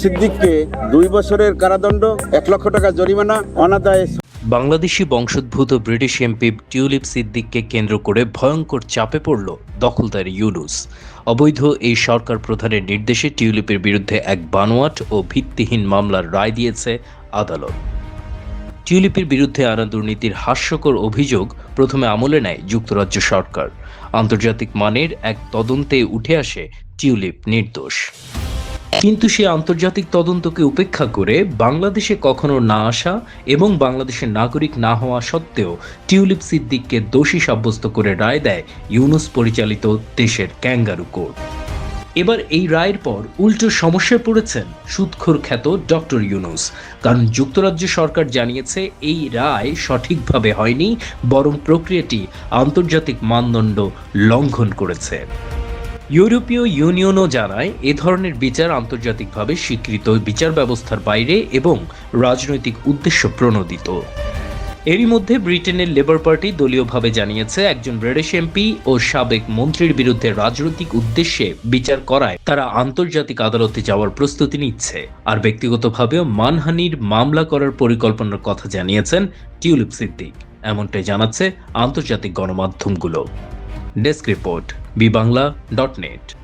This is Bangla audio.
সিদ্দিককে দুই বছরের কারাদণ্ড, এক লক্ষ টাকা জরিমানা বাংলাদেশি বংশোদ্ভূত ব্রিটিশ এমপি টিউলিপ সিদ্দিককে কেন্দ্র করে ভয়ঙ্কর চাপে পড়ল দখলদার ইউনুস। অবৈধ এই সরকার প্রধানের নির্দেশে টিউলিপের বিরুদ্ধে এক বানোয়াট ও ভিত্তিহীন মামলার রায় দিয়েছে আদালত। টিউলিপের বিরুদ্ধে আনা দুর্নীতির হাস্যকর অভিযোগ প্রথমে আমলে নেয় যুক্তরাজ্য সরকার। আন্তর্জাতিক মানের এক তদন্তে উঠে আসে টিউলিপ নির্দোষ। কিন্তু সে আন্তর্জাতিক তদন্তকে উপেক্ষা করে বাংলাদেশে কখনো না আসা এবং বাংলাদেশের নাগরিক না হওয়া সত্ত্বেও টিউলিপ সিদ্দিককে দোষী সাব্যস্ত করে রায় দেয় ইউনুস পরিচালিত দেশের ক্যাঙ্গারু কোর্ট। এবার এই রায়ের পর উল্টো সমস্যায় পড়েছেন সুদখোর খ্যাত ডক্টর ইউনুস। কারণ যুক্তরাজ্য সরকার জানিয়েছে এই রায় সঠিকভাবে হয়নি, বরং প্রক্রিয়াটি আন্তর্জাতিক মানদণ্ড লঙ্ঘন করেছে। ইউরোপীয় ইউনিয়নও জানায়, এ ধরনের বিচার আন্তর্জাতিকভাবে স্বীকৃত বিচার ব্যবস্থার বাইরে এবং রাজনৈতিক উদ্দেশ্য প্রণোদিত। এরই মধ্যে ব্রিটেনের লেবার পার্টি দলীয়ভাবে জানিয়েছে, একজন ব্রিটিশ এমপি ও সাবেক মন্ত্রীর বিরুদ্ধে রাজনৈতিক উদ্দেশ্যে বিচার করায় তারা আন্তর্জাতিক আদালতে যাওয়ার প্রস্তুতি নিচ্ছে। আর ব্যক্তিগতভাবেও মানহানির মামলা করার পরিকল্পনার কথা জানিয়েছেন টিউলিপ সিদ্দিক। এমনটাই জানাচ্ছে আন্তর্জাতিক গণমাধ্যমগুলো। Desk report বিবাংলা dot net.